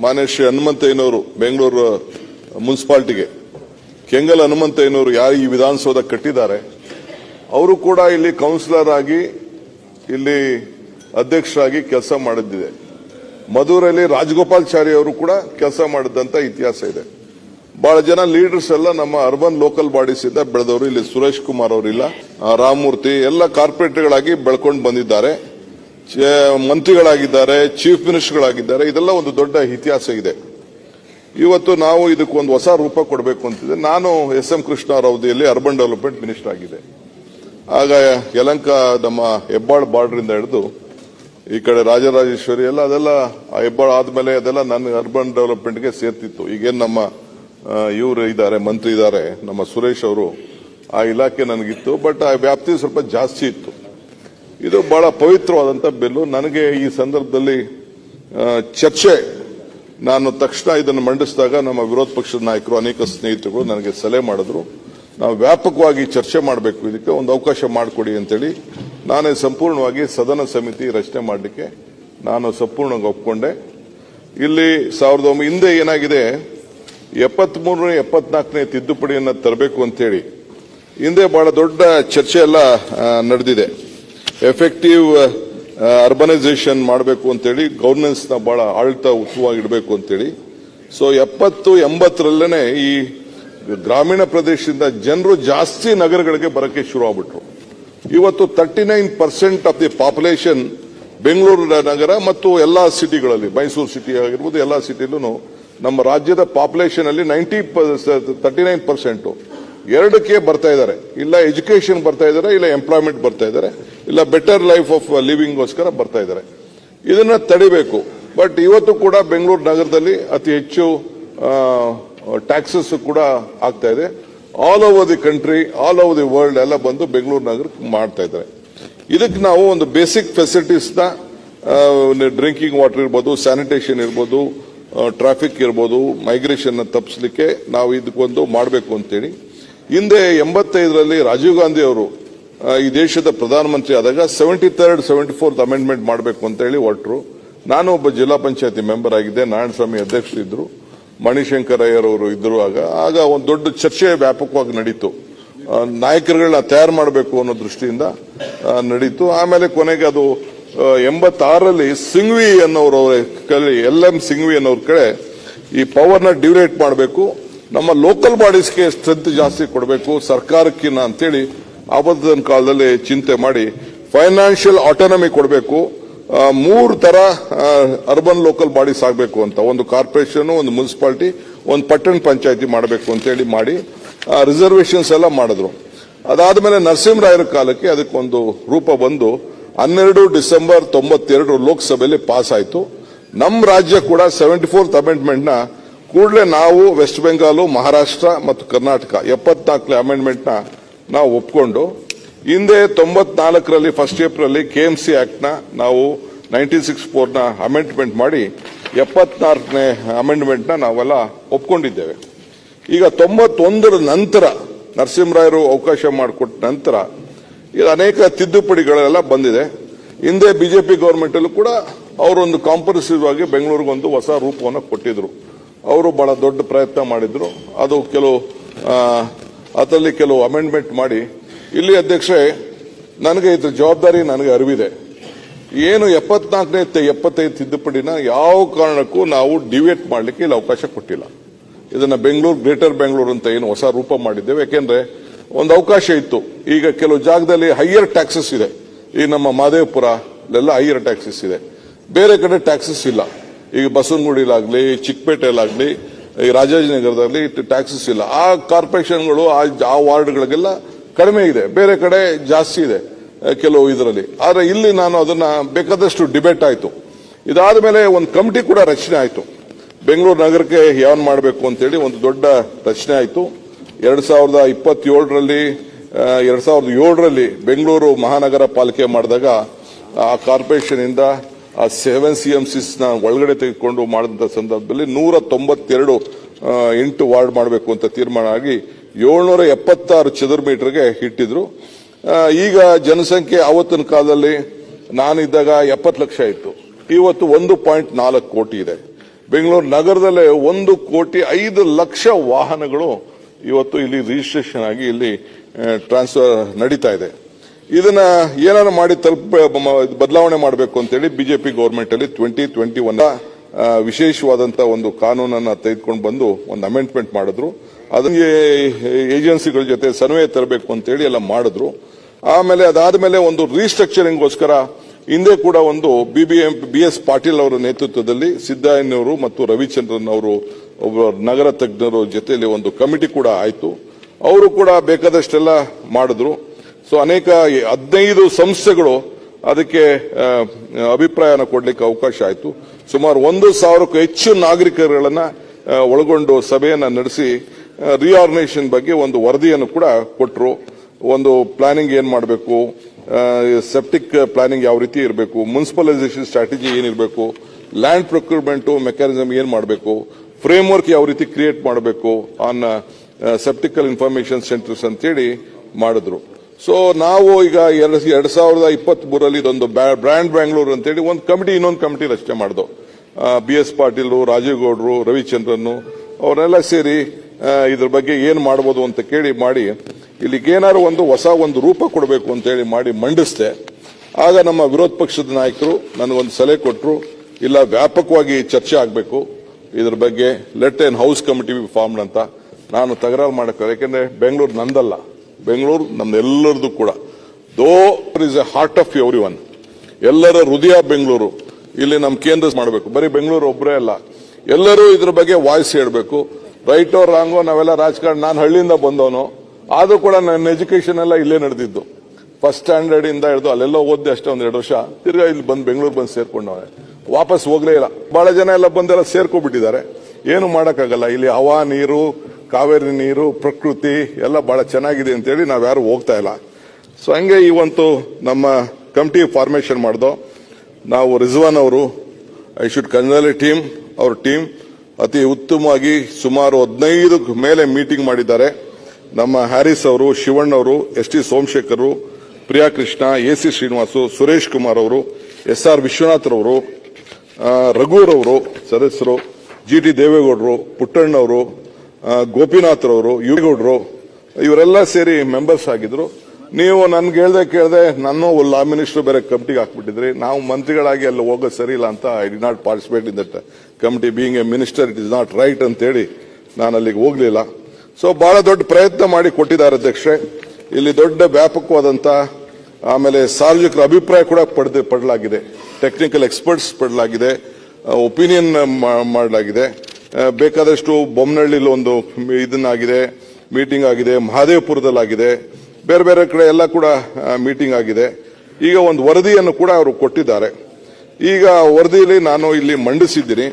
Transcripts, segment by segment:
ಮಾನ್ಯ ಶ್ರೀ ಹನುಮಂತಯ್ಯನವರು ಬೆಂಗಳೂರು ಮುನ್ಸಿಪಾಲ್ಟಿಗೆ. ಕೆಂಗಲ್ ಹನುಮಂತಯ್ಯನವರು ಯಾರು ಈ ವಿಧಾನಸೌಧ ಕಟ್ಟಿದ್ದಾರೆ? ಅವರು ಕೂಡ ಇಲ್ಲಿ ಕೌನ್ಸಿಲರ್ ಆಗಿ, ಇಲ್ಲಿ ಅಧ್ಯಕ್ಷರಾಗಿ ಕೆಲಸ ಮಾಡಿದ್ದಿದೆ. ಮಧುರಲ್ಲಿ ರಾಜಗೋಪಾಲ್ಚಾರಿ ಅವರು ಕೂಡ ಕೆಲಸ ಮಾಡಿದಂತ ಇತಿಹಾಸ ಇದೆ. ಬಹಳ ಜನ ಲೀಡರ್ಸ್ ಎಲ್ಲ ನಮ್ಮ ಅರ್ಬನ್ ಲೋಕಲ್ ಬಾಡೀಸ್ ಇಂದ ಬೆಳೆದವರು. ಇಲ್ಲಿ ಸುರೇಶ್ ಕುಮಾರ್ ಅವರಿಲ್ಲ ರಾಮಮೂರ್ತಿ, ಎಲ್ಲ ಕಾರ್ಪೊರೇಟರ್ಗಳಾಗಿ ಬೆಳ್ಕೊಂಡು ಬಂದಿದ್ದಾರೆ. ಮಂತ್ರಿಗಳಾಗಿದ್ದಾರೆ ಚೀಫ್ ಮಿನಿಸ್ಟರ್ಗಳಾಗಿದ್ದಾರೆ ಇದೆಲ್ಲ ಒಂದು ದೊಡ್ಡ ಇತಿಹಾಸ ಇದೆ. ಇವತ್ತು ನಾವು ಇದಕ್ಕೊಂದು ಹೊಸ ರೂಪ ಕೊಡಬೇಕು ಅಂತಿದೆ. ನಾನು ಎಸ್ ಎಂ ಕೃಷ್ಣ ಅವರ ಅವಧಿಯಲ್ಲಿ ಅರ್ಬನ್ ಡೆವಲಪ್ಮೆಂಟ್ ಮಿನಿಸ್ಟರ್ ಆಗಿದೆ. ಆಗ ಯಲಂಕ ನಮ್ಮ ಹೆಬ್ಬಾಳ್ ಬಾರ್ಡರ್ ಇಂದ ಹಿಡಿದು ಈ ಕಡೆ ರಾಜರಾಜೇಶ್ವರಿ ಎಲ್ಲ ಅದೆಲ್ಲ ಹೆಬ್ಬಾಳ್ ಆದ್ಮೇಲೆ ಅದೆಲ್ಲ ನನ್ನ ಅರ್ಬನ್ ಡೆವಲಪ್ಮೆಂಟ್ಗೆ ಸೇರ್ತಿತ್ತು. ಈಗೇನು ನಮ್ಮ ಇವರು ಇದ್ದಾರೆ, ಮಂತ್ರಿ ಇದ್ದಾರೆ, ನಮ್ಮ ಸುರೇಶ್ ಅವರು ಆ ಇಲಾಖೆ ನನಗಿತ್ತು ಬಟ್ ಆ ವ್ಯಾಪ್ತಿ ಸ್ವಲ್ಪ ಜಾಸ್ತಿ ಇತ್ತು. ಇದು ಬಹಳ ಪವಿತ್ರವಾದಂತ ಬಿಲ್ಲು. ನನಗೆ ಈ ಸಂದರ್ಭದಲ್ಲಿ ಚರ್ಚೆ. ನಾನು ತಕ್ಷಣ ಇದನ್ನು ಮಂಡಿಸಿದಾಗ ನಮ್ಮ ವಿರೋಧ ಪಕ್ಷದ ನಾಯಕರು, ಅನೇಕ ಸ್ನೇಹಿತರು ನನಗೆ ಸಲಹೆ ಮಾಡಿದ್ರು. ನಾವು ವ್ಯಾಪಕವಾಗಿ ಚರ್ಚೆ ಮಾಡಬೇಕು. ಇದಕ್ಕೆ ಒಂದು ಅವಕಾಶ ಮಾಡಿಕೊಡಿ ಅಂತೇಳಿ ನಾನೇ ಸಂಪೂರ್ಣವಾಗಿ ಸದನ ಸಮಿತಿ ರಚನೆ ಮಾಡಲಿಕ್ಕೆ ನಾನು ಸಂಪೂರ್ಣವಾಗಿ ಒಪ್ಕೊಂಡೆ. ಇಲ್ಲಿ ಸಾವಿರದ ಒಂಬೈ ಹಿಂದೆ ಏನಾಗಿದೆ, ಎಪ್ಪತ್ಮೂರನೇ, ಎಪ್ಪತ್ನಾಲ್ಕನೇ ತಿದ್ದುಪಡಿಯನ್ನು ತರಬೇಕು ಅಂತೇಳಿ ಹಿಂದೆ ಬಹಳ ದೊಡ್ಡ ಚರ್ಚೆ ಎಲ್ಲ ನಡೆದಿದೆ. ಎಫೆಕ್ಟಿವ್ ಅರ್ಬನೈಸೇಷನ್ ಮಾಡಬೇಕು ಅಂತೇಳಿ ಗವರ್ನೆನ್ಸ್ನ ಬಹಳ ಆಳ್ತ ಉತ್ತಮವಾಗಿಡಬೇಕು ಅಂತೇಳಿ. ಸೊ ಎಪ್ಪತ್ತು ಎಂಬತ್ತರಲ್ಲೇನೆ ಈ ಗ್ರಾಮೀಣ ಪ್ರದೇಶದಿಂದ ಜನರು ಜಾಸ್ತಿ ನಗರಗಳಿಗೆ ಬರಕ್ಕೆ ಶುರು ಆಗ್ಬಿಟ್ರು. ಇವತ್ತು thirty nine percent of the population Bengaluru ನಗರ ಮತ್ತು ಎಲ್ಲಾ ಸಿಟಿಗಳಲ್ಲಿ ಮೈಸೂರು ಸಿಟಿ ಆಗಿರ್ಬೋದು, ಎಲ್ಲಾ ಸಿಟಿಲೂ ನಮ್ಮ ರಾಜ್ಯದ ಪಾಪ್ಯುಲೇಷನ್ ಅಲ್ಲಿ ನೈಂಟಿ ತರ್ಟಿ ನೈನ್ ಪರ್ಸೆಂಟ್ ಎರಡಕ್ಕೆ ಬರ್ತಾ ಇದ್ದಾರೆ. ಇಲ್ಲ ಎಜುಕೇಶನ್ ಬರ್ತಾ ಇದ್ದಾರೆ, ಇಲ್ಲ ಎಂಪ್ಲಾಯ್ಮೆಂಟ್ ಬರ್ತಾ ಇದ್ದಾರೆ, ಇಲ್ಲ ಬೆಟರ್ ಲೈಫ್ ಆಫ್ ಲಿವಿಂಗ್ಗೋಸ್ಕರ ಬರ್ತಾ ಇದ್ದಾರೆ. ಇದನ್ನ ತಡಿಬೇಕು. ಬಟ್ ಇವತ್ತು ಕೂಡ ಬೆಂಗಳೂರು ನಗರದಲ್ಲಿ ಅತಿ ಹೆಚ್ಚು ಟ್ಯಾಕ್ಸಸ್ ಕೂಡ ಆಗ್ತಾ ಇದೆ. All over the country all over the world ಎಲ್ಲ ಬಂದು ಬೆಂಗಳೂರು ನಗರಕ್ಕೆ ಮಾಡ್ತಾ ಇದ್ದಾರೆ. ಇದಕ್ಕೆ ನಾವು ಒಂದು ಬೇಸಿಕ್ ಫೆಸಿಲಿಟೀಸ್ನ ಡ್ರಿಂಕಿಂಗ್ ವಾಟರ್ ಇರ್ಬೋದು ಸ್ಯಾನಿಟೇಷನ್ ಇರ್ಬೋದು ಟ್ರಾಫಿಕ್ ಇರ್ಬೋದು ಮೈಗ್ರೇಷನ್ ತಪ್ಪಿಸ್ಲಿಕ್ಕೆ ನಾವು ಇದಕ್ಕೊಂದು ಮಾಡಬೇಕು ಅಂತೇಳಿ ಹಿಂದೆ ಎಂಬತ್ತೈದರಲ್ಲಿ ರಾಜೀವ್ ಗಾಂಧಿ ಅವರು ಈ ದೇಶದ ಪ್ರಧಾನಮಂತ್ರಿ ಆದಾಗ seventy third seventy fourth amendment ಮಾಡಬೇಕು ಅಂತ ಹೇಳಿ ನಾನು ಒಬ್ಬ ಜಿಲ್ಲಾ ಪಂಚಾಯತಿ ಮೆಂಬರ್ ಆಗಿದ್ದೆ, ನಾರಾಯಣಸ್ವಾಮಿ ಅಧ್ಯಕ್ಷರಿದ್ದರು ಮಣಿಶಂಕರ್ ಮಣಿಶಂಕರಯ್ಯರವರು ಇದ್ದರು ಆಗ. ಆಗ ಒಂದು ದೊಡ್ಡ ಚರ್ಚೆ ವ್ಯಾಪಕವಾಗಿ ನಡೀತು. ನಾಯಕರುಗಳನ್ನ ತಯಾರು ಮಾಡಬೇಕು ಅನ್ನೋ ದೃಷ್ಟಿಯಿಂದ ನಡೀತು. ಆಮೇಲೆ ಕೊನೆಗೆ ಅದು ಎಂಬತ್ತಾರರಲ್ಲಿ ಸಿಂಘ್ವಿ ಅನ್ನೋರು ಕಡೆ, ಎಲ್ ಎಂ ಸಿಂಘ್ವಿ ಅನ್ನೋರ್ ಕಡೆ ಈ ಪವರ್ನ ಡ್ಯೂರೇಟ್ ಮಾಡಬೇಕು. ನಮ್ಮ ಲೋಕಲ್ ಬಾಡೀಸ್ಗೆ ಸ್ಟ್ರೆಂತ್ ಜಾಸ್ತಿ ಕೊಡಬೇಕು, ಸರ್ಕಾರಕ್ಕಿನ್ನ ಅಂತೇಳಿ ಆಪತ್ತಿನ ಕಾಲದಲ್ಲಿ ಚಿಂತೆ ಮಾಡಿ ಫೈನಾನ್ಷಿಯಲ್ ಆಟೋನಮಿ ಕೊಡಬೇಕು ಮೂರು ತರ ಅರ್ಬನ್ ಲೋಕಲ್ ಬಾಡೀಸ್ ಆಗಬೇಕು ಅಂತ. ಒಂದು ಕಾರ್ಪೊರೇಷನ್ ಒಂದು ಮುನ್ಸಿಪಾಲಿಟಿ ಒಂದು ಪಟ್ಟಣ ಪಂಚಾಯತಿ ಮಾಡಬೇಕು ಅಂತೇಳಿ ಮಾಡಿ ರಿಸರ್ವೇಷನ್ಸ್ ಎಲ್ಲ ಮಾಡಿದ್ರು. ಅದಾದ್ಮೇಲೆ ನರಸಿಂಹರಾಯರ ಕಾಲಕ್ಕೆ ಅದಕ್ಕೊಂದು ರೂಪ ಬಂದು ಹನ್ನೆರಡು ಡಿಸೆಂಬರ್ ತೊಂಬತ್ತೆರಡು ಲೋಕಸಭೆಯಲ್ಲಿ ಪಾಸ್ ಆಯಿತು ನಮ್ಮ ರಾಜ್ಯ ಕೂಡ ಸೆವೆಂಟಿ ಫೋರ್ತ್ ಅಮೆಂಡ್ಮೆಂಟ್ನ ಕೂಡಲೇ ನಾವು ವೆಸ್ಟ್ ಬೆಂಗಾಲು ಮಹಾರಾಷ್ಟ್ರ ಮತ್ತು ಕರ್ನಾಟಕ ಎಪ್ಪತ್ನಾಲ್ಕನೇ ಅಮೆಂಡ್ಮೆಂಟ್ನ ನಾವು ಒಪ್ಪಿಕೊಂಡು ಹಿಂದೆ ತೊಂಬತ್ನಾಲ್ಕರಲ್ಲಿ ಫಸ್ಟ್ ಏಪ್ರಿಲ್ ಕೆಎಂಸಿ ಆಕ್ಟ್ನ ನಾವು ನೈನ್ಟೀನ್ ಸಿಕ್ಸ್ ಫೋರ್ನ ಅಮೆಂಡ್ಮೆಂಟ್ ಮಾಡಿ, ಎಪ್ಪತ್ನಾಲ್ಕನೇ ಅಮೆಂಡ್ಮೆಂಟ್ನ ನಾವೆಲ್ಲ ಒಪ್ಕೊಂಡಿದ್ದೇವೆ. ಈಗ ತೊಂಬತ್ತೊಂದರ ನಂತರ ನರಸಿಂಹರಾಯರು ಅವಕಾಶ ಮಾಡಿಕೊಟ್ಟ ನಂತರ ಇದು ಅನೇಕ ತಿದ್ದುಪಡಿಗಳೆಲ್ಲ ಬಂದಿದೆ. ಹಿಂದೆ ಬಿಜೆಪಿ ಗವರ್ಮೆಂಟ್ ಅಲ್ಲೂ ಕೂಡ ಅವರೊಂದು ಕಾಂಪ್ರಸಿವ್ ಆಗಿ ಬೆಂಗಳೂರಿಗೊಂದು ಹೊಸ ರೂಪವನ್ನು ಕೊಟ್ಟಿದ್ರು. ಅವರು ಬಹಳ ದೊಡ್ಡ ಪ್ರಯತ್ನ ಮಾಡಿದ್ರು. ಅದು ಕೆಲವು ಅದರಲ್ಲಿ ಕೆಲವು ಅಮೆಂಡ್ಮೆಂಟ್ ಮಾಡಿ. ಇಲ್ಲಿ ಅಧ್ಯಕ್ಷರೇ, ನನಗೆ ಇದ್ರ ಜವಾಬ್ದಾರಿ ನನಗೆ ಅರಿವಿದೆ. ಏನು ಎಪ್ಪತ್ನಾಲ್ಕನೇ ಎಪ್ಪತ್ತೈದು ತಿದ್ದುಪಡಿನ ಯಾವ ಕಾರಣಕ್ಕೂ ನಾವು ಡಿವೇಟ್ ಮಾಡಲಿಕ್ಕೆ ಇಲ್ಲಿ ಅವಕಾಶ ಕೊಟ್ಟಿಲ್ಲ. ಇದನ್ನ ಬೆಂಗಳೂರು, ಗ್ರೇಟರ್ ಬೆಂಗಳೂರು ಅಂತ ಏನು ಹೊಸ ರೂಪ ಮಾಡಿದ್ದೇವೆ. ಯಾಕೆಂದ್ರೆ ಒಂದು ಅವಕಾಶ ಇತ್ತು. ಈಗ ಕೆಲವು ಜಾಗದಲ್ಲಿ ಹೈಯರ್ ಟ್ಯಾಕ್ಸಸ್ ಇದೆ. ಈ ನಮ್ಮ ಮಾದೇವಪುರ ಎಲ್ಲ ಹೈಯರ್ ಟ್ಯಾಕ್ಸಸ್ ಇದೆ. ಬೇರೆ ಕಡೆ ಟ್ಯಾಕ್ಸಸ್ ಇಲ್ಲ. ಈಗ ಬಸವನಗುಡಿಲಾಗ್ಲಿ ಚಿಕ್ಕಪೇಟೆಲಾಗಲಿ ಈ ರಾಜಾಜಿನಗರದಲ್ಲಿ ಟ್ಯಾಕ್ಸಸ್ ಇಲ್ಲ. ಆ ಕಾರ್ಪೊರೇಷನ್ಗಳು ಆ ವಾರ್ಡ್ಗಳಿಗೆಲ್ಲ ಕಡಿಮೆ ಇದೆ. ಬೇರೆ ಕಡೆ ಜಾಸ್ತಿ ಇದೆ ಕೆಲವು ಇದರಲ್ಲಿ. ಆದರೆ ಇಲ್ಲಿ ನಾನು ಅದನ್ನು ಬೇಕಾದಷ್ಟು ಡಿಬೇಟ್ ಆಯಿತು. ಇದಾದ ಮೇಲೆ ಒಂದು ಕಮಿಟಿ ಕೂಡ ರಚನೆ ಆಯಿತು. ಬೆಂಗಳೂರು ನಗರಕ್ಕೆ ಯಾವನ್ ಮಾಡಬೇಕು ಅಂತೇಳಿ ಒಂದು ದೊಡ್ಡ ರಚನೆ ಆಯಿತು. ಎರಡು ಸಾವಿರದ ಇಪ್ಪತ್ತೇಳರಲ್ಲಿ ಎರಡು ಸಾವಿರದ ಏಳರಲ್ಲಿ ಬೆಂಗಳೂರು ಮಹಾನಗರ ಪಾಲಿಕೆ ಮಾಡಿದಾಗ ಆ ಕಾರ್ಪೊರೇಷನ್ ಇಂದ ಆ ಸೆವೆನ್ ಸಿ ಎಂ ಸಿಸ್ನ ಒಳಗಡೆ ತೆಗೆದುಕೊಂಡು ಮಾಡಿದಂತ ಸಂದರ್ಭದಲ್ಲಿ ನೂರ ತೊಂಬತ್ತೆರಡು ಎಂಟು ವಾರ್ಡ್ ಮಾಡಬೇಕು ಅಂತ ತೀರ್ಮಾನ ಆಗಿ ಏಳ್ನೂರ ಎಪ್ಪತ್ತಾರು ಚದುರ ಮೀಟರ್ಗೆ ಇಟ್ಟಿದ್ರು. ಈಗ ಜನಸಂಖ್ಯೆ ಆವತ್ತಿನ ಕಾಲದಲ್ಲಿ ನಾನಿದ್ದಾಗ ಎಪ್ಪತ್ತು ಲಕ್ಷ ಇತ್ತು. ಇವತ್ತು ಒಂದು ಪಾಯಿಂಟ್ ನಾಲ್ಕು ಕೋಟಿ ಇದೆ. ಬೆಂಗಳೂರು ನಗರದಲ್ಲೇ ಒಂದು ಕೋಟಿ ಐದು ಲಕ್ಷ ವಾಹನಗಳು ಇವತ್ತು ಇಲ್ಲಿ ರಿಜಿಸ್ಟ್ರೇಷನ್ ಆಗಿ ಇಲ್ಲಿ ಟ್ರಾನ್ಸ್ಫರ್ ನಡೀತಾ ಇದೆ. ಇದನ್ನ ಏನಾರ ಮಾಡಿ ತಲುಪ ಬದಲಾವಣೆ ಮಾಡಬೇಕು ಅಂತೇಳಿ ಬಿಜೆಪಿ ಗೌರ್ಮೆಂಟ್ ಅಲ್ಲಿ ಟ್ವೆಂಟಿ ಟ್ವೆಂಟಿ ಒನ್ ವಿಶೇಷವಾದಂತ ಒಂದು ಕಾನೂನನ್ನ ತೆಗೆದುಕೊಂಡು ಬಂದು ಒಂದು ಅಮೆಂಡ್ಮೆಂಟ್ ಮಾಡಿದ್ರು. ಅದಕ್ಕೆ ಏಜೆನ್ಸಿಗಳ ಜೊತೆ ಸರ್ವೆ ತರಬೇಕು ಅಂತೇಳಿ ಎಲ್ಲ ಮಾಡಿದ್ರು. ಆಮೇಲೆ ಅದಾದ ಮೇಲೆ ಒಂದು ರೀಸ್ಟ್ರಕ್ಚರಿಂಗ್ಗೋಸ್ಕರ ಹಿಂದೆ ಕೂಡ ಒಂದು ಬಿಬಿಎಂ ಬಿ ಎಸ್ ಪಾಟೀಲ್ ಅವರ ನೇತೃತ್ವದಲ್ಲಿ ಸಿದ್ದಯ್ಯನವರು ಮತ್ತು ರವಿಚಂದ್ರನ್ ಅವರು ನಗರ ತಜ್ಞರ ಜೊತೆಯಲ್ಲಿ ಒಂದು ಕಮಿಟಿ ಕೂಡ ಆಯಿತು. ಅವರು ಕೂಡ ಬೇಕಾದಷ್ಟೆಲ್ಲ ಮಾಡಿದ್ರು. ಸೊ ಅನೇಕ ಹದಿನೈದು ಸಂಸ್ಥೆಗಳು ಅದಕ್ಕೆ ಅಭಿಪ್ರಾಯನ ಕೊಡ್ಲಿಕ್ಕೆ ಅವಕಾಶ ಆಯಿತು. ಸುಮಾರು ಒಂದು ಸಾವಿರಕ್ಕೂ ಹೆಚ್ಚು ನಾಗರಿಕರುಗಳನ್ನ ಒಳಗೊಂಡು ಸಭೆಯನ್ನು ನಡೆಸಿ ರಿಆರ್ಗನೈಸೇಷನ್ ಬಗ್ಗೆ ಒಂದು ವರದಿಯನ್ನು ಕೂಡ ಕೊಟ್ಟರು ಒಂದು ಪ್ಲಾನಿಂಗ್ ಏನ್ ಮಾಡಬೇಕು ಸೆಪ್ಟಿಕ್ ಪ್ಲಾನಿಂಗ್ ಯಾವ ರೀತಿ ಇರಬೇಕು ಮುನ್ಸಿಪಲೈಸೇಷನ್ ಸ್ಟ್ರಾಟಜಿ ಏನಿರಬೇಕು ಲ್ಯಾಂಡ್ ಪ್ರೊಕ್ಯೂರ್ಮೆಂಟ್ ಮೆಕ್ಯಾನಿಸಮ್ ಏನ್ ಮಾಡಬೇಕು ಫ್ರೇಮ್ ವರ್ಕ್ ಯಾವ ರೀತಿ ಕ್ರಿಯೇಟ್ ಮಾಡಬೇಕು ಆನ್ ಸೆಪ್ಟಿಕಲ್ ಇನ್ಫಾರ್ಮೇಶನ್ ಸೆಂಟರ್ಸ್ ಅಂತೇಳಿ ಮಾಡಿದ್ರು. ಸೊ ನಾವು ಈಗ ಎರಡು ಎರಡ್ ಸಾವಿರದ ಇಪ್ಪತ್ತ್ ಮೂರಲ್ಲಿ ಇದೊಂದು ಬ್ರ್ಯಾಂಡ್ ಬ್ಯಾಂಗ್ಳೂರು ಅಂತೇಳಿ ಒಂದು ಕಮಿಟಿ, ಇನ್ನೊಂದು ಕಮಿಟಿ ರಚನೆ ಮಾಡಿದ್ವು ಬಿ ಎಸ್ ಪಾಟೀಲ್ ರಾಜೀವ್ ಗೌಡ್ರು ರವಿಚಂದ್ರನ್ ಅವರೆಲ್ಲ ಸೇರಿ ಇದ್ರ ಬಗ್ಗೆ ಏನ್ ಮಾಡಬಹುದು ಅಂತ ಕೇಳಿ ಮಾಡಿ ಇಲ್ಲಿಗೇನಾರು ಒಂದು ಹೊಸ ಒಂದು ರೂಪ ಕೊಡಬೇಕು ಅಂತ ಹೇಳಿ ಮಾಡಿ ಮಂಡಿಸ್ದೆ. ಆಗ ನಮ್ಮ ವಿರೋಧ ಪಕ್ಷದ ನಾಯಕರು ನನಗೊಂದು ಸಲಹೆ ಕೊಟ್ಟರು ಇಲ್ಲ, ವ್ಯಾಪಕವಾಗಿ ಚರ್ಚೆ ಆಗಬೇಕು. ಇದ್ರ ಬಗ್ಗೆ let in house committee formed ಅಂತ ನಾನು ತಕರಾರು ಮಾಡಕ್ಕೆ ಯಾಕೆಂದ್ರೆ ಬೆಂಗಳೂರು ನಂದಲ್ಲ. ಬೆಂಗಳೂರು ನಮ್ಮೆಲ್ಲರದು ಕೂಡ. Though is a heart of everyone ಎಲ್ಲರ ಹೃದಯ ಬೆಂಗಳೂರು. ಇಲ್ಲಿ ನಮ್ಮ ಕೇಂದ್ರ ಮಾಡಬೇಕು. ಬರೀ ಬೆಂಗಳೂರು ಒಬ್ಬರೇ ಅಲ್ಲ. ಎಲ್ಲರೂ ಇದ್ರ ಬಗ್ಗೆ ವಾಯ್ಸ್ ಹೇಳಬೇಕು. ರೈಟ್ ರಾಂಗೋ ನಾವೆಲ್ಲ ರಾಜಕಾರಣ, ನಾನು ಹಳ್ಳಿಯಿಂದ ಬಂದವನು. ಆದರೂ ಕೂಡ ನನ್ನ ಎಜುಕೇಶನ್ ಎಲ್ಲ ಇಲ್ಲೇ ನಡೆದಿದ್ದು. ಫಸ್ಟ್ ಸ್ಟ್ಯಾಂಡರ್ಡ್ ಇಂದ ಹಿಡಿದು ಅಲ್ಲೆಲ್ಲ ಓದಿದೆ ಅಷ್ಟೇ ಒಂದು ಎರಡು ವರ್ಷ. ತಿರ್ಗಾ ಇಲ್ಲಿ ಬಂದು ಬೆಂಗಳೂರು ಬಂದು ಸೇರ್ಕೊಂಡವೆ ವಾಪಸ್ ಹೋಗ್ಲೇ ಇಲ್ಲ. ಬಹಳ ಜನ ಎಲ್ಲ ಬಂದೆಲ್ಲ ಸೇರ್ಕೊಬಿಟ್ಟಿದ್ದಾರೆ. ಏನು ಮಾಡೋಕ್ಕಾಗಲ್ಲ. ಇಲ್ಲಿ ಹವಾ, ನೀರು ಕಾವೇರಿ ನೀರು, ಪ್ರಕೃತಿ ಎಲ್ಲ ಬಹಳ ಚೆನ್ನಾಗಿದೆ ಅಂತೇಳಿ ನಾವ್ಯಾರು ಹೋಗ್ತಾ ಇಲ್ಲ. ಸೊ ಹಂಗೆ ಒಂದು ನಮ್ಮ ಕಮಿಟಿ ಫಾರ್ಮೇಶನ್ ಮಾಡ್ದೋ, ನಾವು ರಿಜ್ವಾನ್ ಅವರು ಐ ಶುಡ್ ಕನ್ಸಲ್ ಟೀಮ್ ಅವ್ರ ಟೀಮ್ ಅತಿ ಉತ್ತಮವಾಗಿ ಸುಮಾರು ಹದಿನೈದು ಮೇಲೆ ಮೀಟಿಂಗ್ ಮಾಡಿದ್ದಾರೆ. ನಮ್ಮ ಹ್ಯಾರಿಸ್ ಅವರು, ಶಿವಣ್ಣ ಅವರು, S T Somashekar Priya Krishna, A C Srinivas, Suresh Kumar ಅವರು, ಎಸ್ ಆರ್ ವಿಶ್ವನಾಥ್ ರವರು ರಘುರವರು ಸದಸ್ಯರು, ಜಿ ಟಿ ದೇವೇಗೌಡರು ಪುಟ್ಟಣ್ಣವರು ಗೋಪಿನಾಥ್ ರವರು ಯುಗೌಡರು ಇವರೆಲ್ಲ ಸೇರಿ ಮೆಂಬರ್ಸ್ ಆಗಿದ್ರು. ನೀವು ನನ್ಗೆ ಹೇಳ್ದೆ ಕೇಳ್ದೆ ನಾನು ಲಾ ಮಿನಿಸ್ಟರ್ ಬೇರೆ ಕಮಿಟಿಗೆ ಹಾಕ್ಬಿಟ್ಟಿದ್ರಿ. ನಾವು ಮಂತ್ರಿಗಳಾಗಿ ಅಲ್ಲಿ ಹೋಗೋದು ಸರಿ ಇಲ್ಲ ಅಂತ I did not participate in that committee being a minister it is not right ಅಂತೇಳಿ ನಾನು ಅಲ್ಲಿಗೆ ಹೋಗ್ಲಿಲ್ಲ. ಸೊ ಬಹಳ ದೊಡ್ಡ ಪ್ರಯತ್ನ ಮಾಡಿ ಕೊಟ್ಟಿದ್ದಾರೆ ಅಧ್ಯಕ್ಷೆ ಇಲ್ಲಿ ದೊಡ್ಡ ವ್ಯಾಪಕವಾದಂತ ಆಮೇಲೆ ಸಾರ್ವಜನಿಕರ ಅಭಿಪ್ರಾಯ ಕೂಡ ಪಡೆದು, ಪಡಲಾಗಿದೆ. ಟೆಕ್ನಿಕಲ್ ಎಕ್ಸ್ಪರ್ಟ್ಸ್ ಪಡಲಾಗಿದೆ. ಒಪಿನಿಯನ್ ಮಾಡಲಾಗಿದೆ. ಬೇಕಾದಷ್ಟು ಬೊಮ್ಮನಹಳ್ಳಿಲಿ ಒಂದು ಇದನ್ನಾಗಿದೆ ಮೀಟಿಂಗ್ ಆಗಿದೆ, ಮಹಾದೇವಪುರದಲ್ಲಾಗಿದೆ, ಬೇರೆ ಬೇರೆ ಕಡೆ ಎಲ್ಲ ಕೂಡ ಮೀಟಿಂಗ್ ಆಗಿದೆ. ಈಗ ಒಂದು ವರದಿಯನ್ನು ಕೂಡ ಅವರು ಕೊಟ್ಟಿದ್ದಾರೆ. ಈಗ ವರದಿಯಲ್ಲಿ ನಾನು ಇಲ್ಲಿ ಮಂಡಿಸಿದ್ದೀನಿ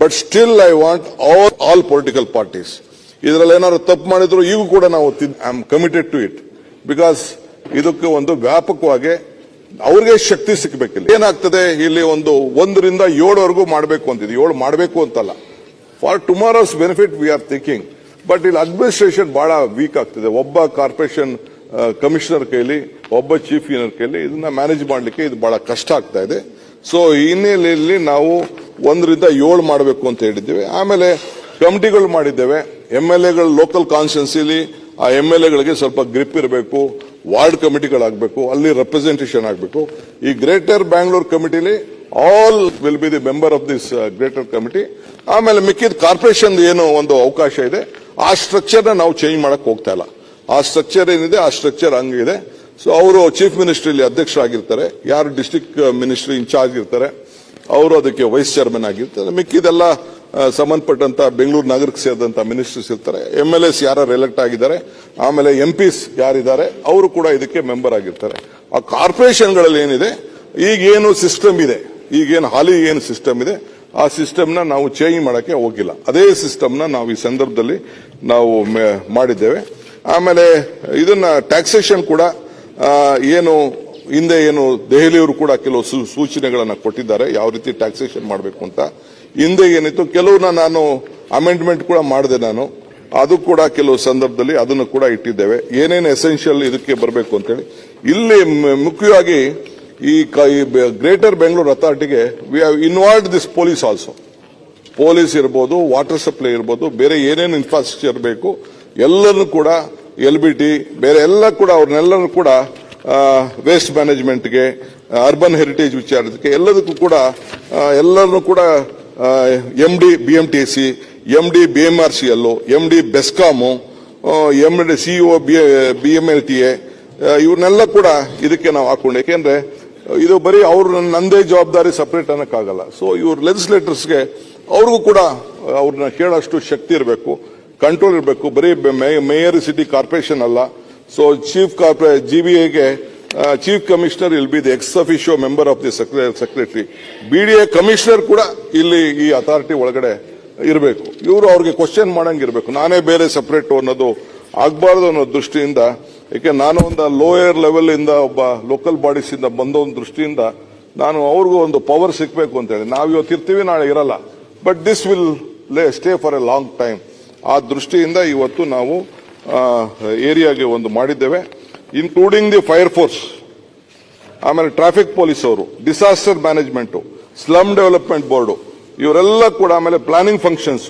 but still I want all all political parties ಇದರಲ್ಲಿ ಏನಾದ್ರು ತಪ್ಪು ಮಾಡಿದ್ರು ಈಗ ಕೂಡ ನಾವು I am committed to it because ಇದಕ್ಕೆ ಒಂದು ವ್ಯಾಪಕವಾಗಿ ಅವ್ರಿಗೆ ಶಕ್ತಿ ಸಿಕ್ಕಬೇಕಿಲ್ಲ ಏನಾಗ್ತದೆ, ಇಲ್ಲಿ ಒಂದು ಒಂದರಿಂದ ಏಳುವರೆಗೂ ಮಾಡಬೇಕು ಅಂತಿದೆ. ಏಳು ಮಾಡಬೇಕು ಅಂತಲ್ಲ. For tomorrow's benefit we are thinking but ಇಲ್ಲಿ ಅಡ್ಮಿನಿಸ್ಟ್ರೇಷನ್ ಬಹಳ ವೀಕ್ ಆಗ್ತಿದೆ. ಒಬ್ಬ ಕಾರ್ಪೊರೇಷನ್ ಕಮಿಷನರ್ ಕೈಲಿ ಒಬ್ಬ ಚೀಫ್ ಇಂಜಿನಿಯರ್ ಕೈಲಿ ಇದನ್ನ ಮ್ಯಾನೇಜ್ ಮಾಡಲಿಕ್ಕೆ ಇದು ಬಹಳ ಕಷ್ಟ ಆಗ್ತಾ ಇದೆ. ಸೊ ಈ ಹಿನ್ನೆಲೆಯಲ್ಲಿ ನಾವು ಒಂದರಿಂದ ಏಳು ಮಾಡಬೇಕು ಅಂತ ಹೇಳಿದ್ದೇವೆ. ಆಮೇಲೆ ಕಮಿಟಿಗಳು ಮಾಡಿದ್ದೇವೆ. ಎಂ ಎಲ್ ಎಗಳು ಲೋಕಲ್ ಕಾನ್ಸ್ಟಿಟ್ಯೂನ್ಸಿಲಿ ಆ ಎಂ ಎಲ್ ಎಗಳಿಗೆ ಸ್ವಲ್ಪ ಗ್ರಿಪ್ ಇರಬೇಕು, ವಾರ್ಡ್ ಕಮಿಟಿಗಳಾಗಬೇಕು, ಅಲ್ಲಿ ರೆಪ್ರೆಸೆಂಟೇಷನ್ ಆಗಬೇಕು. ಈ greater Bangalore ಕಮಿಟಿಲಿ all will be the member of this greater committee ಆಮೇಲೆ ಮಿಕ್ಕಿದ ಕಾರ್ಪೊರೇಷನ್ ಏನು ಒಂದು ಅವಕಾಶ ಇದೆ. ಆ ಸ್ಟ್ರಕ್ಚರ್ನ ನಾವು ಚೇಂಜ್ ಮಾಡಕ್ ಹೋಗ್ತಾ ಇಲ್ಲ. ಆ ಸ್ಟ್ರಕ್ಚರ್ ಏನಿದೆ, ಆ ಸ್ಟ್ರಕ್ಚರ್ ಹಂಗಿದೆ ಸೊ ಅವರು ಚೀಫ್ ಮಿನಿಸ್ಟರ್ ಇಲ್ಲಿ ಅಧ್ಯಕ್ಷರಾಗಿರ್ತಾರೆ. ಯಾರು ಡಿಸ್ಟಿಕ್ ಮಿನಿಸ್ಟರ್ ಇನ್ಚಾರ್ಜ್ ಇರ್ತಾರೆ, ಅವರು ಅದಕ್ಕೆ ವೈಸ್ ಚೇರ್ಮನ್ ಆಗಿರ್ತಾರೆ. ಮಿಕ್ಕಿದೆಲ್ಲ ಸಂಬಂಧಪಟ್ಟಂತ ಬೆಂಗಳೂರು ನಗರಕ್ಕೆ ಸೇರಿದಂತ ಮಿನಿಸ್ಟರ್ಸ್ ಇರ್ತಾರೆ. ಎಂ ಎಲ್ ಎಸ್ ಯಾರು ಎಲೆಕ್ಟ್ ಆಗಿದ್ದಾರೆ, ಆಮೇಲೆ ಎಂ ಪಿಸ್ ಯಾರಿದ್ದಾರೆ, ಅವರು ಕೂಡ ಇದಕ್ಕೆ ಮೆಂಬರ್ ಆಗಿರ್ತಾರೆ. ಆ ಕಾರ್ಪೊರೇಷನ್ಗಳಲ್ಲಿ ಏನಿದೆ, ಈಗೇನು ಸಿಸ್ಟಮ್ ಇದೆ. ಈಗೇನು ಹಾಲಿ ಏನು ಸಿಸ್ಟಮ್ ಇದೆ, ಆ ಸಿಸ್ಟಮ್ನ ನಾವು ಚೇಂಜ್ ಮಾಡೋಕ್ಕೆ ಹೋಗಿಲ್ಲ. ಅದೇ ಸಿಸ್ಟಮ್ನ ನಾವು ಈ ಸಂದರ್ಭದಲ್ಲಿ ನಾವು ಮಾಡಿದ್ದೇವೆ. ಆಮೇಲೆ ಇದನ್ನ ಟ್ಯಾಕ್ಸೇಷನ್ ಕೂಡ ಏನು ಹಿಂದೆ ಏನು ದೆಹಲಿಯವರು ಕೂಡ ಕೆಲವು ಸೂಚನೆಗಳನ್ನು ಕೊಟ್ಟಿದ್ದಾರೆ, ಯಾವ ರೀತಿ ಟ್ಯಾಕ್ಸೇಷನ್ ಮಾಡಬೇಕು ಅಂತ. ಹಿಂದೆ ಏನಿತ್ತು ಕೆಲವನ್ನ ನಾನು ಅಮೆಂಡ್ಮೆಂಟ್ ಕೂಡ ಮಾಡಿದೆ ನಾನು. ಅದು ಕೂಡ ಕೆಲವು ಸಂದರ್ಭದಲ್ಲಿ ಅದನ್ನು ಕೂಡ ಇಟ್ಟಿದ್ದೇವೆ. ಏನೇನು ಎಸೆನ್ಷಿಯಲ್ ಇದಕ್ಕೆ ಬರಬೇಕು ಅಂತೇಳಿ. ಇಲ್ಲಿ ಮುಖ್ಯವಾಗಿ ಈ greater Bengaluru ಅಥಾರಿಟಿಗೆ we have involve this police also police ಇರ್ಬೋದು ವಾಟರ್ ಸಪ್ಲೈ ಇರ್ಬೋದು, ಬೇರೆ ಏನೇನು ಇನ್ಫ್ರಾಸ್ಟ್ರಕ್ಚರ್ ಬೇಕು ಎಲ್ಲರೂ ಕೂಡ ಎಲ್ ಬಿ ಟಿ ಬೇರೆ ಎಲ್ಲ ಕೂಡ ಅವ್ರನ್ನೆಲ್ಲರೂ ಕೂಡ ವೇಸ್ಟ್ ಮ್ಯಾನೇಜ್ಮೆಂಟ್ಗೆ ಅರ್ಬನ್ ಹೆರಿಟೇಜ್ ವಿಚಾರಕ್ಕೆ, ಎಲ್ಲದಕ್ಕೂ ಕೂಡ ಎಲ್ಲರೂ ಕೂಡ M D B M T C M D B M R C L M D BESCOM M D CEO B M L T A ಇವ್ರನ್ನೆಲ್ಲ ಕೂಡ ಇದಕ್ಕೆ ನಾವು ಹಾಕೊಂಡು. ಯಾಕೆಂದ್ರೆ ಇದು ಬರೀ ಅವ್ರ ನಂದೇ ಜವಾಬ್ದಾರಿ ಸಪ್ರೇಟ್ ಅನ್ನಕ್ಕಾಗಲ್ಲ. ಸೊ ಇವ್ರ ಲೆಜಿಸ್ಲೇಟರ್ಸ್ಗೆ ಅವ್ರಿಗೂ ಕೂಡ ಅವ್ರನ್ನ ಕೇಳೋಷ್ಟು ಶಕ್ತಿ ಇರಬೇಕು ಕಂಟ್ರೋಲ್ ಇರಬೇಕು. ಬರೀ ಮೇಯರ್ ಸಿಟಿ ಕಾರ್ಪೊರೇಷನ್ ಅಲ್ಲ. So chief corporate G B ಎಗೆ chief commissioner will be the ex officio member of the secretary B D A commissioner ಕೂಡ ಇಲ್ಲಿ ಈ ಅಥಾರಿಟಿ ಒಳಗಡೆ ಇರಬೇಕು. ಇವರು ಅವ್ರಿಗೆ ಕ್ವಶನ್ ಮಾಡಂಗಿರ್ಬೇಕು. ನಾನೇ ಬೇರೆ ಸಪರೇಟ್ ಅನ್ನೋದು ಆಗಬಾರ್ದು ಅನ್ನೋ ದೃಷ್ಟಿಯಿಂದ ಏಕೆ ನಾನು ಒಂದು ಲೋಯರ್ ಲೆವೆಲ್ ಇಂದ ಒಬ್ಬ ಲೋಕಲ್ ಬಾಡೀಸ್ ಇಂದ ಬಂದ ಒಂದು ದೃಷ್ಟಿಯಿಂದ ನಾನು ಅವ್ರಿಗೂ ಒಂದು ಪವರ್ ಸಿಕ್ಬೇಕು ಅಂತ ಹೇಳಿ. ನಾವು ಇವತ್ತು ಇರ್ತೀವಿ, ನಾಳೆ ಇರಲ್ಲ. But this will lay stay for a long time ಆ ದೃಷ್ಟಿಯಿಂದ ಇವತ್ತು ನಾವು ಏರಿಯಾಗೆ ಒಂದು ಮಾಡಿದ್ದೇವೆ ಇನ್ಕ್ಲೂಡಿಂಗ್ ದಿ ಫೈರ್ ಫೋರ್ಸ್ ಆಮೇಲೆ ಟ್ರಾಫಿಕ್ ಪೊಲೀಸ್ ಅವರು disaster management slum development board ಇವರೆಲ್ಲ ಕೂಡ ಆಮೇಲೆ planning functions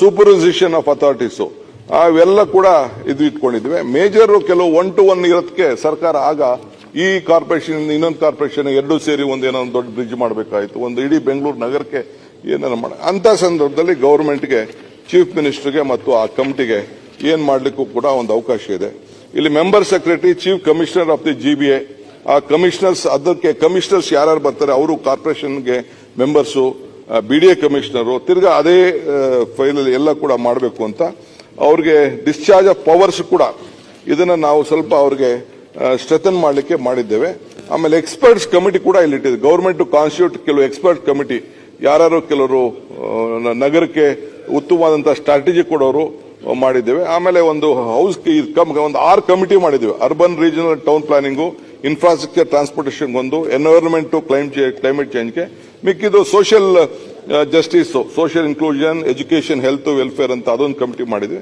supervisation of authorities ಅವೆಲ್ಲ ಕೂಡ ಇದು ಇಟ್ಕೊಂಡಿದ್ವಿ. ಮೇಜರ್ ಕೆಲವು ಒನ್ ಟು ಒನ್ ಇರೋದಕ್ಕೆ ಸರ್ಕಾರ ಆಗ ಈ ಕಾರ್ಪೊರೇಷನ್, ಇನ್ನೊಂದು ಕಾರ್ಪೊರೇಷನ್ ಎರಡು ಸೇರಿ ಒಂದು ಏನೋ ಒಂದು ದೊಡ್ಡ ಬ್ರಿಡ್ಜ್ ಮಾಡಬೇಕಾಯ್ತು. ಒಂದು ಇಡೀ ಬೆಂಗಳೂರು ನಗರಕ್ಕೆ ಏನಾರ ಮಾಡ ಅಂತ ಸಂದರ್ಭದಲ್ಲಿ ಗೌರ್ಮೆಂಟ್ಗೆ ಚೀಫ್ ಮಿನಿಸ್ಟರ್ಗೆ ಮತ್ತು ಆ ಕಮಿಟಿಗೆ ಏನ್ ಮಾಡಲಿಕ್ಕೂ ಕೂಡ ಒಂದು ಅವಕಾಶ ಇದೆ. ಇಲ್ಲಿ member secretary chief commissioner of the G B A ಆ ಕಮಿಷನರ್ಸ್ ಅದಕ್ಕೆ ಕಮಿಷನರ್ಸ್ ಯಾರ್ಯಾರು ಬರ್ತಾರೆ, ಅವರು ಕಾರ್ಪೊರೇಷನ್ಗೆ members B D A commissioner ತಿರ್ಗಾ ಅದೇ ಫೈಲಲ್ಲಿ ಎಲ್ಲ ಕೂಡ ಮಾಡಬೇಕು ಅಂತ ಅವ್ರಿಗೆ ಡಿಸ್ಚಾರ್ಜ್ ಆಫ್ ಪವರ್ಸ್ ಕೂಡ ಇದನ್ನ ನಾವು ಸ್ವಲ್ಪ ಅವ್ರಿಗೆ ಸ್ಟ್ರೆಥನ್ ಮಾಡಲಿಕ್ಕೆ ಮಾಡಿದ್ದೇವೆ. ಆಮೇಲೆ ಎಕ್ಸ್ಪರ್ಟ್ಸ್ ಕಮಿಟಿ ಕೂಡ ಇಲ್ಲಿ ಇಟ್ಟಿದೆ. ಗೌರ್ಮೆಂಟ್ ಕಾನ್ಸ್ಟಿಟ್ಯೂಟ್ ಕೆಲವು ಎಕ್ಸ್ಪರ್ಟ್ ಕಮಿಟಿ ಯಾರು ಕೆಲವರು ನಗರಕ್ಕೆ ಉತ್ತಮವಾದಂತಹ ಸ್ಟ್ರಾಟಜಿ ಕೊಡೋರು ಮಾಡಿದ್ದೇವೆ. ಆಮೇಲೆ ಒಂದು ಹೌಸ್ ಒಂದು ಆರು ಕಮಿಟಿ ಮಾಡಿದ್ದೇವೆ. Urban regional town planning infrastructure transportation ಒಂದು ಎನ್ವೈರನ್ಮೆಂಟ್ ಕ್ಲೈಮ್ ಕ್ಲೈಮೇಟ್ ಚೇಂಜ್ಗೆ ಮಿಕ್ಕಿದ್ದು social justice social inclusion education health welfare ಅಂತ ಅದೊಂದು ಕಮಿಟಿ ಮಾಡಿದ್ವಿ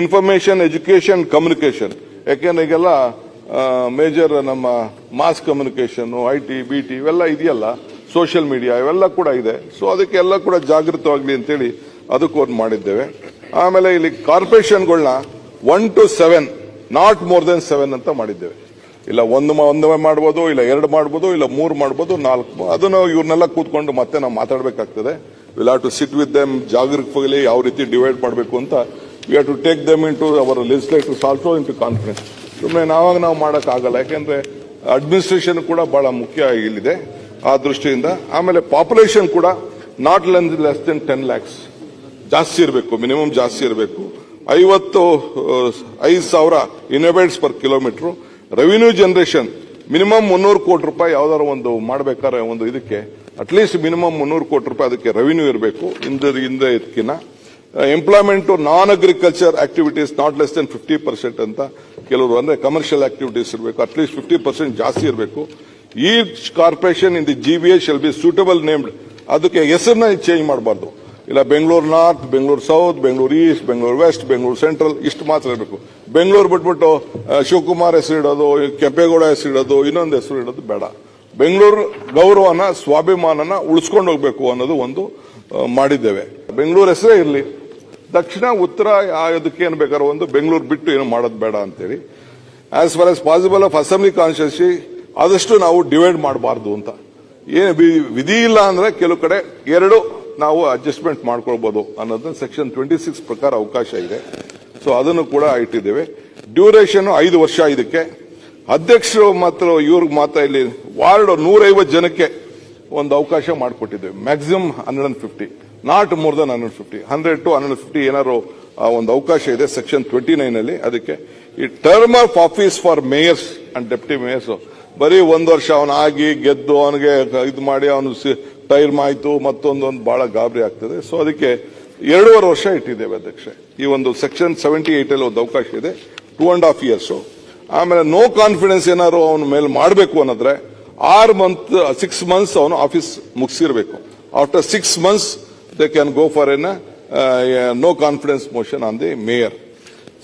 ಇನ್ಫಾರ್ಮೇಶನ್ ಎಜುಕೇಶನ್ ಕಮ್ಯುನಿಕೇಶನ್ ಯಾಕೆಂದ್ರೆ ಈಗೆಲ್ಲ ಮೇಜರ್ ನಮ್ಮ mass communication I T B T ಇವೆಲ್ಲ ಇದೆಯಲ್ಲ ಸೋಷಿಯಲ್ ಮೀಡಿಯಾ ಇವೆಲ್ಲ ಕೂಡ ಇದೆ. ಸೊ ಅದಕ್ಕೆಲ್ಲ ಕೂಡ ಜಾಗೃತವಾಗಲಿ ಅಂತೇಳಿ ಅದಕ್ಕೂ ಒಂದು ಮಾಡಿದ್ದೇವೆ. ಆಮೇಲೆ ಇಲ್ಲಿ ಕಾರ್ಪೊರೇಷನ್ಗಳನ್ನ one to seven not more than seven ಅಂತ ಮಾಡಿದ್ದೇವೆ. ಇಲ್ಲ ಒಂದು ಮ- ಒಂದು ಮಾಡ್ಬೋದು, ಇಲ್ಲ ಎರಡು ಮಾಡ್ಬೋದು, ಇಲ್ಲ ಮೂರು ಮಾಡ್ಬೋದು, ನಾಲ್ಕು ಅದನ್ನು ಇವ್ರನ್ನೆಲ್ಲ ಕೂತ್ಕೊಂಡು ಮತ್ತೆ ನಾವು ಮಾತಾಡಬೇಕಾಗ್ತದೆ. Will have to sit with them ಜಾಗರೂಕವಾಗಿ ಯಾವ ರೀತಿ ಡಿವೈಡ್ ಮಾಡಬೇಕು ಅಂತ we have to take them into our legislators also into confidence ಸುಮ್ಮನೆ ನಾವಾಗ ನಾವು ಮಾಡೋಕ್ಕಾಗಲ್ಲ, ಯಾಕೆಂದರೆ ಅಡ್ಮಿನಿಸ್ಟ್ರೇಷನ್ ಕೂಡ ಭಾಳ ಮುಖ್ಯ ಇಲ್ಲಿದೆ ಆ ದೃಷ್ಟಿಯಿಂದ. ಆಮೇಲೆ ಪಾಪ್ಯುಲೇಷನ್ ಕೂಡ ನಾಟ್ ಲೆನ್ ಲೆಸ್ ದೆನ್ ಟೆನ್ ಲ್ಯಾಕ್ಸ್ ಜಾಸ್ತಿ ಇರಬೇಕು ಮಿನಿಮಮ್ ಜಾಸ್ತಿ ಇರಬೇಕು. ಐವತ್ತು, ಐದು ಸಾವಿರ innovates per kilometre revenue generation minimum ಮುನ್ನೂರು ಕೋಟಿ ರೂಪಾಯಿ ಯಾವ್ದಾದ್ರು ಒಂದು ಮಾಡ್ಬೇಕಾದ್ರೆ ಒಂದು ಇದಕ್ಕೆ ಅಟ್ಲೀಸ್ಟ್ ಮಿನಿಮಮ್ ಮುನ್ನೂರು ಕೋಟಿ ರೂಪಾಯಿ ಅದಕ್ಕೆ ರೆವಿನ್ಯೂ ಇರಬೇಕು. ಹಿಂದೆ ಹಿಂದೆ ಇದಕ್ಕಿನ್ನ employment non agriculture activities not less than fifty percent ಅಂತ ಕೆಲವರು ಅಂದ್ರೆ ಕಮರ್ಷಿಯಲ್ ಆಕ್ಟಿವಿಟೀಸ್ ಇರಬೇಕು. ಅಟ್ಲೀಸ್ಟ್ ಫಿಫ್ಟಿ ಪರ್ಸೆಂಟ್ ಜಾಸ್ತಿ ಇರಬೇಕು. ಈ corporation in the G B S shall be suitable named ಅದಕ್ಕೆ ಹೆಸರನ್ನ ಚೇಂಜ್ ಮಾಡಬಾರ್ದು. ಇಲ್ಲ Bengaluru north, Bengaluru south, Bengaluru east, Bengaluru west, Bengaluru central, ಇಷ್ಟು ಮಾತ್ರ ಇರಬೇಕು. ಬೆಂಗಳೂರು ಬಿಟ್ಬಿಟ್ಟು ಶಿವಕುಮಾರ್ ಹೆಸರು ಇಡೋದು ಕೆಂಪೇಗೌಡ ಹೆಸರು ಇಡೋದು ಇನ್ನೊಂದು ಹೆಸರು ಇಡೋದು ಬೇಡ. ಬೆಂಗಳೂರು ಗೌರವನ, ಸ್ವಾಭಿಮಾನನ ಉಳಿಸ್ಕೊಂಡು ಹೋಗ್ಬೇಕು ಅನ್ನೋದು ಒಂದು ಮಾಡಿದ್ದೇವೆ. ಬೆಂಗಳೂರು ಹೆಸರೇ ಇರಲಿ. ದಕ್ಷಿಣ, ಉತ್ತರ ಅದಕ್ಕೆ ಏನು ಬೇಕಾದ್ರೆ ಒಂದು ಬೆಂಗಳೂರು ಬಿಟ್ಟು ಏನು ಮಾಡೋದು ಬೇಡ ಅಂತೇಳಿ. As far as possible of assembly constituency ಆದಷ್ಟು ನಾವು ಡಿವೈಡ್ ಮಾಡಬಾರ್ದು ಅಂತ. ಏನು ವಿಧಿ ಇಲ್ಲ ಅಂದರೆ ಕೆಲವು ಕಡೆ ಎರಡು ನಾವು ಅಡ್ಜಸ್ಟ್ಮೆಂಟ್ ಮಾಡ್ಕೊಳ್ಬಹುದು ಅನ್ನೋದನ್ನ ಸೆಕ್ಷನ್ ಟ್ವೆಂಟಿ ಸಿಕ್ಸ್ ಪ್ರಕಾರ ಅವಕಾಶ ಇದೆ. ಸೊ ಅದನ್ನು ಕೂಡ ಇಟ್ಟಿದ್ದೇವೆ. ಡ್ಯೂರೇಷನ್ ಐದು ವರ್ಷ ಇದಕ್ಕೆ. ಅಧ್ಯಕ್ಷರು ಮಾತ್ರ ಇವ್ರಿಗೆ ಮಾತ್ರ ಇಲ್ಲಿ ವಾರ್ಡ್ ನೂರೈವತ್ತು ಜನಕ್ಕೆ ಒಂದು ಅವಕಾಶ ಮಾಡಿಕೊಟ್ಟಿದ್ದೇವೆ. Maximum hundred and fifty not more than hundred fifty hundred to hundred fifty ಏನಾದ್ರು ಒಂದು ಅವಕಾಶ ಇದೆ ಸೆಕ್ಷನ್ ಟ್ವೆಂಟಿ ನೈನ್ ಅಲ್ಲಿ. ಅದಕ್ಕೆ ಈ term of office for mayors and deputy mayors ಬರೀ ಒಂದು ವರ್ಷ ಅವನು ಆಗಿ ಗೆದ್ದು ಅವನಿಗೆ ಇದು ಮಾಡಿ ಅವನು ಟೈರ್ ಮಾಯಿತು, ಮತ್ತೊಂದೊಂದು ಬಹಳ ಗಾಬರಿ ಆಗ್ತದೆ. ಸೊ ಅದಕ್ಕೆ ಎರಡೂವರೆ ವರ್ಷ ಇಟ್ಟಿದ್ದೇವೆ ಅಧ್ಯಕ್ಷ. ಈ ಒಂದು ಸೆಕ್ಷನ್ ಸೆವೆಂಟಿ ಅಲ್ಲಿ ಒಂದು ಅವಕಾಶ ಇದೆ. ಟೂ ಅಂಡ್ ಹಾಫ್ ಇಯರ್ಸ್ ಆಮೇಲೆ ನೋ ಕಾನ್ಫಿಡೆನ್ಸ್ ಏನಾದ್ರು ಅವನ ಮೇಲೆ ಮಾಡಬೇಕು ಅನ್ನೋದ್ರೆ, ಆರ್ ಮಂತ್ ಸಿಕ್ಸ್ ಮಂತ್ಸ್ ಅವನು office ಮುಗಿಸಿರ್ಬೇಕು. After six months they can go for an no confidence motion on the mayor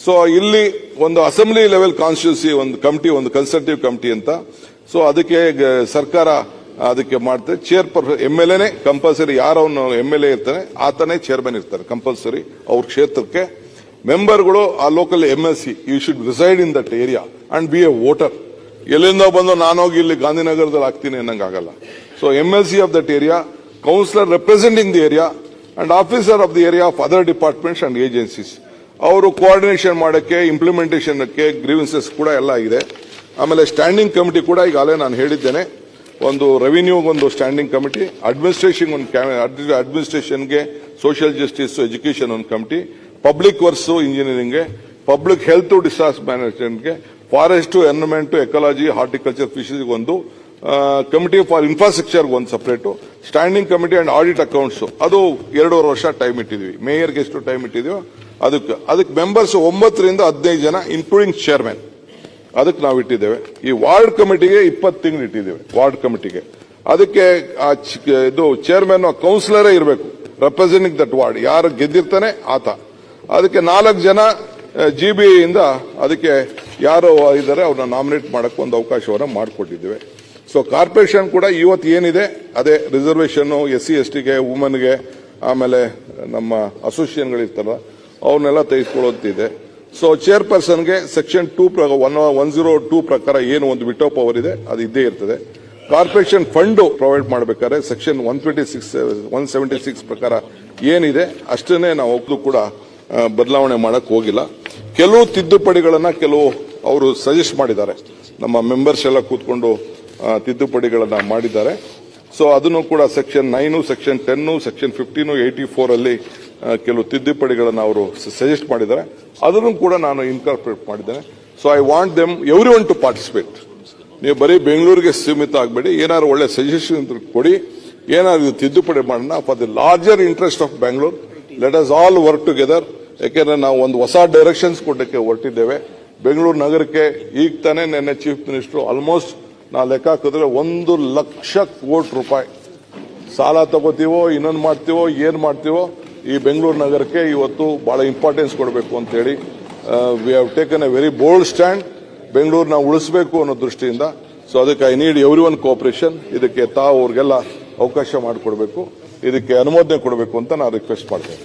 so ಇಲ್ಲಿ ಒಂದು ಅಸೆಂಬ್ಲಿ ಲೆವೆಲ್ ಕಾನ್ಸ್ಟಿಟ್ಯೂನ್ಸಿ ಒಂದು ಕಮಿಟಿ ಒಂದು ಕನ್ಸಲ್ಟಿವ್ ಕಮಿಟಿ ಅಂತ. ಸೊ ಅದಕ್ಕೆ ಸರ್ಕಾರ ಅದಕ್ಕೆ ಮಾಡ್ತಾರೆ ಚೇರ್ ಎಂ ಎಲ್ ಎನೇ ಕಂಪಲ್ಸರಿ ಯಾರವನು ಎಂ ಎಲ್ ಎ ಇರ್ತಾನೆ, ಆತನೇ ಚೇರ್ಮನ್ ಇರ್ತಾರೆ ಕಂಪಲ್ಸರಿ ಅವ್ರ ಕ್ಷೇತ್ರಕ್ಕೆ. ಮೆಂಬರ್ಗಳು ಆ local M L C you should reside in that area and be a voter ಎಲ್ಲಿಂದ ಬಂದು ನಾನೋಗಿ ಇಲ್ಲಿ ಗಾಂಧಿನಗರದಲ್ಲಿ ಆಗ್ತೀನಿ ಅನ್ನಂಗಾಗಲ್ಲ so M L C of that area councillor representing the area and officer of the area of other departments and agencies ಅವರು coordination ಮಾಡಕ್ಕೆ ಇಂಪ್ಲಿಮೆಂಟೇಷನ್ಗೆ grievances ಕೂಡ ಎಲ್ಲ ಇದೆ. ಆಮೇಲೆ ಸ್ಟ್ಯಾಂಡಿಂಗ್ ಕಮಿಟಿ ಕೂಡ ಈಗಾಗಲೇ ನಾನು ಹೇಳಿದ್ದೇನೆ. ಒಂದು ರೆವಿನ್ಯೂ ಒಂದು ಸ್ಟ್ಯಾಂಡಿಂಗ್ ಕಮಿಟಿ ಅಡ್ಮಿನಿಸ್ಟ್ರೇಷನ್ ಒಂದು ಅಡ್ಮಿನಿಸ್ಟ್ರೇಷನ್ಗೆ ಸೋಷಿಯಲ್ ಜಸ್ಟಿಸ್ ಎಜುಕೇಷನ್ ಒಂದು ಕಮಿಟಿ ಪಬ್ಲಿಕ್ ವರ್ಕ್ಸ್ ಇಂಜಿನಿಯರಿಂಗ್ಗೆ ಪಬ್ಲಿಕ್ ಹೆಲ್ತ್ ಡಿಸಾಸ್ಟರ್ ಮ್ಯಾನೇಜ್ಮೆಂಟ್ಗೆ ಫಾರೆಸ್ಟ್ ಎನ್ವಿರಾನ್ಮೆಂಟ್ ಎಕಾಲಜಿ ಹಾರ್ಟಿಕಲ್ಚರ್ ಫಿಶರಿಗೆ ಒಂದು ಕಮಿಟಿ ಫಾರ್ ಇನ್ಫ್ರಾಸ್ಟ್ರಕ್ಚರ್ ಒಂದು separate standing committee and audit accounts ಅದು ಎರಡೂವರೆ ವರ್ಷ ಟೈಮ್ ಇಟ್ಟಿದ್ವಿ. ಮೇಯರ್ಗೆ ಎಷ್ಟು ಟೈಮ್ ಇಟ್ಟಿದೀವೋ, ಅದಕ್ಕೆ ಅದಕ್ಕೆ ಮೆಂಬರ್ಸ್ ಒಂಬತ್ತರಿಂದ ಹದಿನೈದು ಜನ ಇನ್ಕ್ಲೂಡಿಂಗ್ ಚೇರ್ಮನ್ ಅದಕ್ಕೆ ನಾವು ಇಟ್ಟಿದ್ದೇವೆ. ಈ ವಾರ್ಡ್ ಕಮಿಟಿಗೆ ಇಪ್ಪತ್ತು ತಿಂಗಳು ಇಟ್ಟಿದ್ದೇವೆ, ವಾರ್ಡ್ ಕಮಿಟಿಗೆ. ಅದಕ್ಕೆ ಆ ಇದು ಚೇರ್ಮನ್ ಕೌನ್ಸಿಲರೇ ಇರಬೇಕು. ರೆಪ್ರೆಸೆಂಟಿಂಗ್ ದಟ್ ವಾರ್ಡ್ ಯಾರು ಗೆದ್ದಿರ್ತಾನೆ ಆತ. ಅದಕ್ಕೆ ನಾಲ್ಕು ಜನ ಜಿ ಬಿ ಇಂದ ಅದಕ್ಕೆ ಯಾರು ಇದ್ದಾರೆ, ಅವ್ರನ್ನ ನಾಮಿನೇಟ್ ಮಾಡಕ್ಕೆ ಒಂದು ಅವಕಾಶವನ್ನು ಮಾಡಿಕೊಟ್ಟಿದ್ದೇವೆ. ಸೊ ಕಾರ್ಪೊರೇಷನ್ ಕೂಡ ಇವತ್ತು ಏನಿದೆ, ಅದೇ ರಿಸರ್ವೇಷನ್ ಎಸ್ ಸಿ ಎಸ್ ಟಿಗೆ ವುಮನ್ಗೆ ಆಮೇಲೆ ನಮ್ಮ ಅಸೋಸಿಯೇಷನ್ಗಳಿರ್ತಾರಲ್ಲ ಅವನ್ನೆಲ್ಲ ತೆಗೆದುಕೊಳ್ಳುವಂತಿದೆ. So ಚೇರ್ಪರ್ಸನ್ಗೆ section two one one zero two ಪ್ರಕಾರ ಏನು ಒಂದು ವಿಟೋ ಪವರ್ ಇದೆ, ಅದು ಇದ್ದೇ ಇರ್ತದೆ. ಕಾರ್ಪೊರೇಷನ್ ಫಂಡ್ ಪ್ರೊವೈಡ್ ಮಾಡಬೇಕಾದ್ರೆ section one twenty six one seventy six ಪ್ರಕಾರ ಏನಿದೆ, ಅಷ್ಟನ್ನೇ ನಾವು ಒಬ್ಬರು ಕೂಡ ಬದಲಾವಣೆ ಮಾಡಕ್ಕೆ ಹೋಗಿಲ್ಲ. ಕೆಲವು ತಿದ್ದುಪಡಿಗಳನ್ನ ಕೆಲವು ಅವರು ಸಜೆಸ್ಟ್ ಮಾಡಿದ್ದಾರೆ. ನಮ್ಮ ಮೆಂಬರ್ಸ್ ಎಲ್ಲ ಕೂತ್ಕೊಂಡು ತಿದ್ದುಪಡಿಗಳನ್ನು ಮಾಡಿದ್ದಾರೆ. ಸೊ ಅದನ್ನು ಕೂಡ section nine section ten section fifteen eighty ಅಲ್ಲಿ ಕೆಲವು ತಿದ್ದುಪಡಿಗಳನ್ನು ಅವರು ಸಜೆಸ್ಟ್ ಮಾಡಿದ್ದಾರೆ. ಅದನ್ನು ಕೂಡ ನಾನು ಇನ್ಕಾರ್ಪೊರೇಟ್ ಮಾಡಿದ್ದೇನೆ. So I want them everyone to participate ನೀವು ಬರೀ ಬೆಂಗಳೂರಿಗೆ ಸೀಮಿತ ಆಗಬೇಡಿ. ಏನಾದ್ರು ಒಳ್ಳೆ ಸಜೆಷನ್ ಕೊಡಿ. ಏನಾದ್ರು ತಿದ್ದುಪಡಿ ಮಾಡೋಣ. For the larger interest of Bangalore let us all work together ಯಾಕೆಂದ್ರೆ ನಾವು ಒಂದು ಹೊಸ ಡೈರೆಕ್ಷನ್ಸ್ ಕೊಡಕ್ಕೆ ಹೊರಟಿದ್ದೇವೆ. ಬೆಂಗಳೂರು ನಗರಕ್ಕೆ ಈಗ ತಾನೇ ನಿನ್ನೆ ಚೀಫ್ ಮಿನಿಸ್ಟರ್ ಆಲ್ಮೋಸ್ಟ್ ನಾ ಲೆಕ್ಕ ಹಾಕಿದ್ರೆ ಒಂದು ಲಕ್ಷ ಕೋಟಿ ರೂಪಾಯಿ. ಸಾಲ ತಗೋತೀವೋ, ಇನ್ನೊಂದು ಮಾಡ್ತೀವೋ, ಏನ್ ಮಾಡ್ತೀವೋ ಈ ಬೆಂಗಳೂರು ನಗರಕ್ಕೆ ಇವತ್ತು ಬಹಳ ಇಂಪಾರ್ಟೆನ್ಸ್ ಕೊಡಬೇಕು ಅಂತ ಹೇಳಿ we have taken a very bold stand ಬೆಂಗಳೂರನ್ನ ಉಳಿಸಬೇಕು ಅನ್ನೋ ದೃಷ್ಟಿಯಿಂದ. ಸೊ ಅದಕ್ಕೆ I need every one cooperation ಇದಕ್ಕೆ ತಾವು ಅವ್ರಿಗೆಲ್ಲ ಅವಕಾಶ ಮಾಡಿಕೊಡ್ಬೇಕು. ಇದಕ್ಕೆ ಅನುಮೋದನೆ ಕೊಡಬೇಕು ಅಂತ ನಾನು ರಿಕ್ವೆಸ್ಟ್ ಮಾಡ್ತೇನೆ.